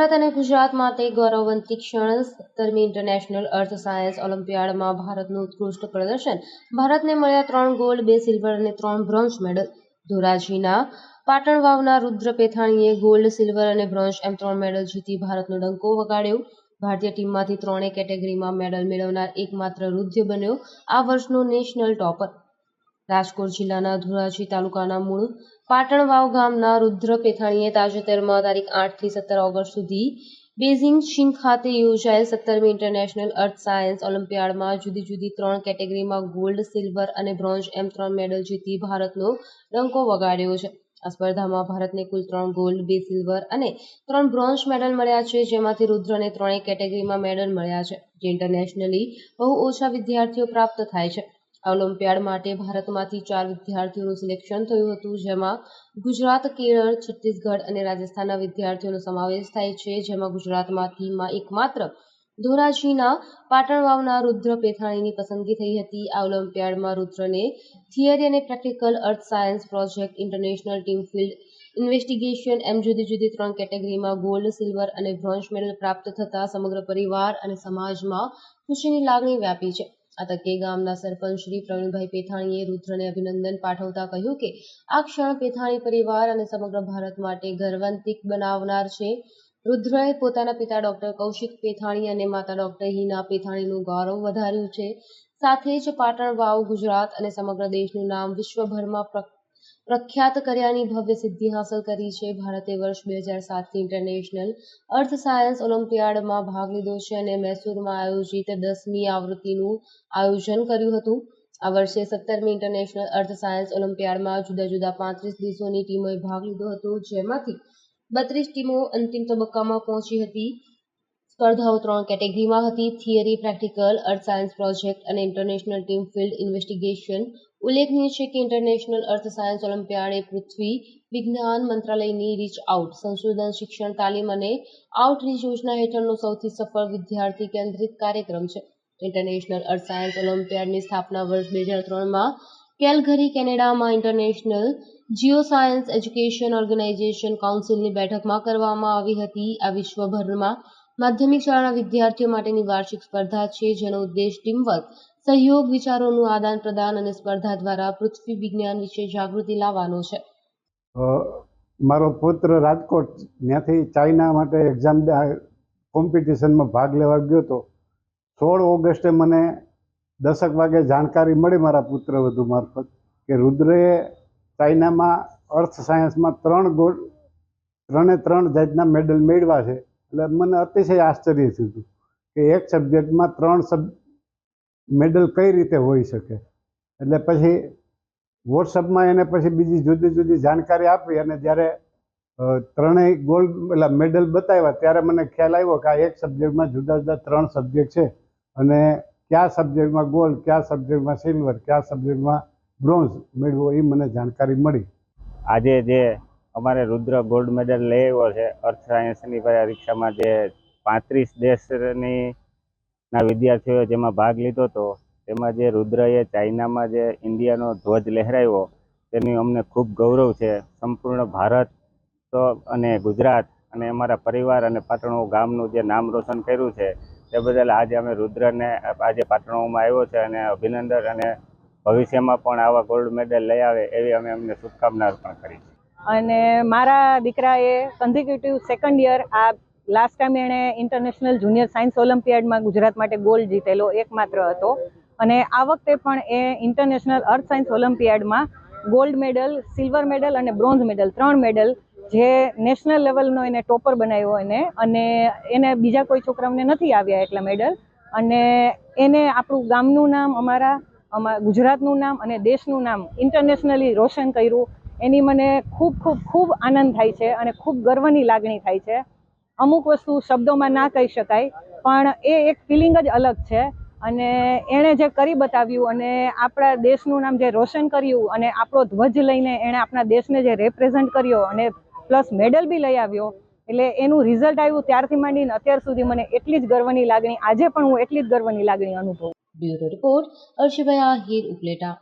અને ગુજરાત માટે ગૌરવવંતી ક્ષણ સત્તરમી ઇન્ટરનેશનલ અર્થ સાયન્સ ઓલિમ્પિયાડમાં ભારતનું ઉત્કૃષ્ટ પ્રદર્શન. ભારતને મળ્યા ત્રણ ગોલ્ડ બે સિલ્વર અને ત્રણ બ્રોન્ઝ મેડલ ધોરાજીના પાટણ વાવના રુદ્ર પેથાણીએ ગોલ્ડ સિલ્વર અને બ્રોન્ઝ એમ ત્રણ મેડલ જીતી ભારતનો ડંકો વગાડ્યો. ભારતીય ટીમમાંથી ત્રણેય કેટેગરીમાં મેડલ મેળવનાર એકમાત્ર રુદ્ર બન્યો. આ વર્ષનો નેશનલ ટોપર રાજકોટ જિલ્લાના ધોરાજી તાલુકાના મૂળ પાટણવાવ ગામના રુદ્ર પેથાણીએ તાજેતરમાં તારીખ આઠથી સત્તર ઓગસ્ટ સુધી બેઝિંગ ચીન ખાતે યોજાયેલ સત્તરમી ઇન્ટરનેશનલ અર્થ સાયન્સ ઓલિમ્પિયાડમાં જુદી જુદી ત્રણ કેટેગરીમાં ગોલ્ડ, સિલ્વર અને બ્રોન્ઝ એમ ત્રણ મેડલ જીતી ભારતનો ડંકો વગાડ્યો છે. આ સ્પર્ધામાં ભારતને કુલ ત્રણ ગોલ્ડ, બે સિલ્વર અને ત્રણ બ્રોન્ઝ મેડલ મળ્યા છે, જેમાંથી રુદ્રને ત્રણેય કેટેગરીમાં મેડલ મળ્યા છે, જે ઇન્ટરનેશનલી બહુ ઓછા વિદ્યાર્થીઓ પ્રાપ્ત થાય છે. આ ઓલિમ્પિયાડ માટે ભારતમાંથી ચાર વિદ્યાર્થીઓનું સિલેક્શન થયું હતું, જેમાં ગુજરાત, કેરળ, છત્તીસગઢ અને રાજસ્થાનના વિદ્યાર્થીઓનો સમાવેશ થાય છે, જેમાં ગુજરાતમાંથી એકમાત્ર ધોરાજીના પાટણ વાવના રુદ્ર પેથાણીની પસંદગી થઈ હતી. આ ઓલિમ્પિયાડમાં રુદ્રને થિયરી અને practical earth science project international team field investigation એમ જુદી જુદી ત્રણ કેટેગરીમાં ગોલ્ડ, સિલ્વર અને બ્રોન્ઝ મેડલ પ્રાપ્ત થતા સમગ્ર પરિવાર અને સમાજમાં ખુશીની લાગણી વ્યાપી છે. આ તકે ગામના સરપંચ શ્રી પ્રવીણભાઈ પેથાણીએ રુદ્રને અભિનંદન પાઠવતા કહ્યું કે, આ ક્ષણ પેથાણી પરિવાર અને સમગ્ર ભારત માટે ગર્વાન્તિક બનાવનાર છે. રુદ્રએ પોતાના પિતા ડોક્ટર કૌશિક પેથાણી અને માતા ડોક્ટર હિના પેથાણીનું ગૌરવ વધાર્યું છે. સાથે જ પાટણ વાવ ગુજરાત અને સમગ્ર દેશનું નામ વિશ્વભરમાં પ્રખ્યાત કર્યાની ભવ્ય સિદ્ધિ હાંસલ કરી છે. ભારતે વર્ષ બે હજાર સાતની ઇન્ટરનેશનલ અર્થ સાયન્સ ઓલિમ્પિયાડમાં ભાગ લીધો છે અને મૈસૂરમાં આયોજિત દસમી આવૃત્તિનું આયોજન કર્યું હતું. આ વર્ષે સત્તરમી ઇન્ટરનેશનલ અર્થ સાયન્સ ઓલિમ્પિયાડમાં જુદા જુદા પાંત્રીસ દેશોની ટીમોએ ભાગ લીધો હતો, જેમાંથી બત્રીસ ટીમો અંતિમ તબક્કામાં પહોંચી હતી. સ્પર્ધાઓ ત્રણ કેટેગરીમાં હતી theory, practical earth science project અને ઇન્ટરનેશનલ ટીમ ફિલ્ડ ઇન્વેસ્ટિગેશન ઉલ્લેખનીય છે કે ઇન્ટરનેશનલ અર્થ સાયન્સ ઓલિમ્પિયાડે પૃથ્વી વિજ્ઞાન મંત્રાલયની રીચ આઉટ સંશોધન, શિક્ષણ, તાલીમ અને આઉટરીચ યોજના હેઠળનો સૌથી સફળ વિદ્યાર્થી કેન્દ્રિત કાર્યક્રમ છે. ઇન્ટરનેશનલ અર્થ સાયન્સ ઓલિમ્પિયાડની સ્થાપના વર્ષ બે હજાર ત્રણમાં કેલગરી કેનેડામાં international geo science education organisation કાઉન્સિલની બેઠકમાં કરવામાં આવી હતી. આ વિશ્વભરમાં માધ્યમિક શાળાના વિદ્યાર્થીઓ માટેની વાર્ષિક સ્પર્ધા છે, જેનો ઉદ્દેશ ટીમવર્ક સહયોગ વિચારોનું આદાન પ્રદાન અને સ્પર્ધા દ્વારા પૃથ્વી વિજ્ઞાન વિશે જાગૃતિ લાવવાનો છે. મારો પુત્ર રાજકોટ, ત્યાંથી ચાઇના માટે એક્ઝામ કોમ્પિટિશનમાં ભાગ લેવા ગયો હતો સોળ ઓગસ્ટે મને દસક વાગે જાણકારી મળી મારા પુત્ર વધુ મારફત કે રુદ્રએ ચાઇનામાં અર્થ સાયન્સમાં ત્રણ ગોળ, ત્રણે ત્રણ જાતના મેડલ મેળવ્યા છે. એટલે મને અતિશય આશ્ચર્ય થયું હતું કે એક સબ્જેક્ટમાં ત્રણ સબ મેડલ કઈ રીતે હોઈ શકે? એટલે પછી વોટ્સઅપમાં એને પછી બીજી જુદી જુદી જાણકારી આપી અને જ્યારે ત્રણેય ગોલ્ડ એટલે મેડલ બતાવ્યા ત્યારે મને ખ્યાલ આવ્યો કે આ એક સબ્જેક્ટમાં જુદા જુદા ત્રણ સબ્જેક્ટ છે અને કયા સબ્જેક્ટમાં ગોલ્ડ કયા સબ્જેક્ટમાં સિલ્વર કયા સબ્જેક્ટમાં બ્રોન્ઝ મેળવો એ મને જાણકારી મળી. આજે જે અમારે રુદ્ર ગોલ્ડ મેડલ લઈ આવ્યો છે અર્થ સાયન્સની પરીક્ષામાં જે પાંત્રીસ દેશની ના વિદ્યાર્થીઓએ જેમાં ભાગ લીધો હતો તેમાં જે રુદ્રએ ચાઇનામાં જે ઇન્ડિયાનો ધ્વજ લહેરાવ્યો, તેની અમને ખૂબ ગૌરવ છે. સંપૂર્ણ ભારત તો અને ગુજરાત અને અમારા પરિવાર અને પાટણો ગામનું જે નામ રોશન કર્યું છે, તે બદલ આજે અમે રુદ્રને આજે પાટણોમાં આવ્યો છે અને અભિનંદન અને ભવિષ્યમાં પણ આવા ગોલ્ડ મેડલ લઈ આવે એવી અમે અમને શુભકામના અર્પણ કરી છે. અને મારા દીકરાએ કન્ઝિક્યુટિવ સેકન્ડ યર આ લાસ્ટ ટાઈમ એણે ઇન્ટરનેશનલ જુનિયર સાયન્સ ઓલિમ્પિયાડમાં ગુજરાત માટે ગોલ્ડ જીતેલો એકમાત્ર હતો. અને આ વખતે પણ એ ઇન્ટરનેશનલ અર્થ સાયન્સ ઓલિમ્પિયાડમાં ગોલ્ડ મેડલ સિલ્વર મેડલ અને બ્રોન્ઝ મેડલ ત્રણ મેડલ જે નેશનલ લેવલનો એને ટોપર બનાવ્યો એને. અને એને બીજા કોઈ છોકરાઓને નથી આવ્યા એટલા મેડલ અને એને આપણું ગામનું નામ, અમારા અમારા ગુજરાતનું નામ અને દેશનું નામ ઇન્ટરનેશનલી રોશન કર્યું. એની મને ખૂબ ખૂબ ખૂબ આનંદ થાય છે અને ખૂબ ગર્વની લાગણી થાય છે. અમુક વસ્તુ શબ્દોમાં ના કહી શકાય, પણ એ એક ફિલિંગ જ અલગ છે. અને એણે જે કરી બતાવ્યું અને આપણા દેશનું નામ જે રોશન કર્યું અને આપણો ધ્વજ લઈને એણે આપણા દેશને જે રેપ્રેઝન્ટ કર્યો અને પ્લસ મેડલ બી લઈ આવ્યો, એટલે એનું રિઝલ્ટ આવ્યું ત્યારથી માંડીને અત્યાર સુધી મને એટલી જ ગર્વની લાગણી, આજે પણ હું એટલી જ ગર્વની લાગણી અનુભવું બ્યુરો રિપોર્ટ અર્ષભાઈ આહિર ઉપલેટા.